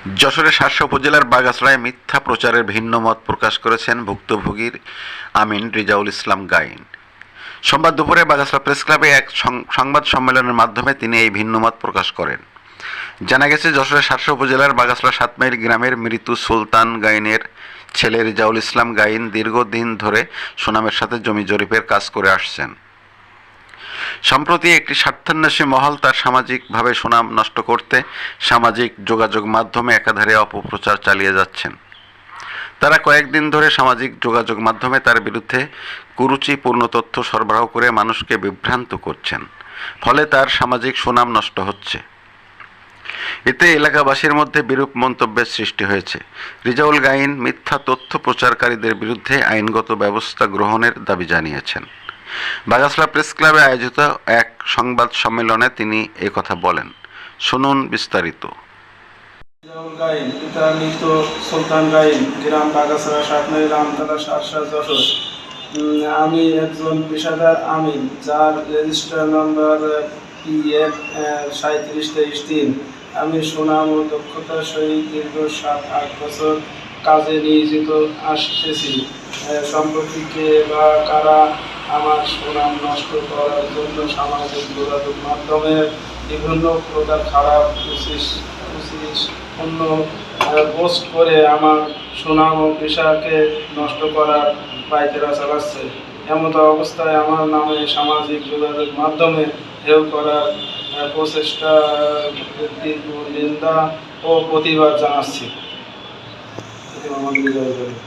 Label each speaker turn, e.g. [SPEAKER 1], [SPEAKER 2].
[SPEAKER 1] যশোরের শার্শা উপজেলার বাগাসরায় মিথ্যা প্রচারের ভিন্ন মত প্রকাশ করেছেন ভুক্তভোগীর আমিন রিজাউল ইসলাম গাইন। সোমবার দুপুরে বাগাসরা প্রেস ক্লাবে এক সংবাদ সম্মেলনের মাধ্যমে তিনি এই ভিন্ন মত প্রকাশ করেন। জানা গেছে, যশোরের শার্শা উপজেলার বাগাসড়া সাতমাইল গ্রামের মৃত্যু সুলতান গাইনের ছেলে রিজাউল ইসলাম গাইন দীর্ঘদিন ধরে সুনামের সাথে জমি জরিপের কাজ করে আসছেন। সম্প্রতি একটি স্বার্থান্বেষী মহল তার সামাজিকভাবে সুনাম নষ্ট করতে সামাজিক যোগাযোগ মাধ্যমে একাধারে অপপ্রচার চালিয়ে যাচ্ছেন। তারা কয়েকদিন ধরে সামাজিক যোগাযোগ মাধ্যমে তার বিরুদ্ধে কুরুচিপূর্ণ তথ্য সরবরাহ করে মানুষকে বিভ্রান্ত করছেন, ফলে তার সামাজিক সুনাম নষ্ট হচ্ছে। এতে এলাকাবাসীর মধ্যে বিরূপ মন্তব্যের সৃষ্টি হয়েছে। রিজাউল গাইন মিথ্যা তথ্য প্রচারকারীদের বিরুদ্ধে আইনগত ব্যবস্থা গ্রহণের দাবি জানিয়েছেন। বাগাসলা প্রেস ক্লাবে আয়োজিত এক সংবাদ সম্মেলনে তিনি কথা বলেন। শুনুন বিস্তারিত।
[SPEAKER 2] আমি একজন পেশাদার আমিন যার রেজিস্টার নাম্বার পি এফ সাঁত্রিশ তেইশ তিন। আমি সুনাম ও দক্ষতার সহিত দীর্ঘ সাত আট বছর কাজে নিয়োজিত আসতেছি। আহ, সম্প্রতি কে বা কারা আমার সুনাম নষ্ট করার জন্য সামাজিক যোগাযোগ মাধ্যমের বিভিন্ন প্রকার খারাপ পূর্ণ পোস্ট করে আমার সুনাম ও পেশাকে নষ্ট করার পায়তেরা চালাচ্ছে। এমত অবস্থায় আমার নামে সামাজিক যোগাযোগ মাধ্যমে হেয় করার প্রচেষ্টা নিন্দা ও প্রতিবাদ জানাচ্ছি। আমাদের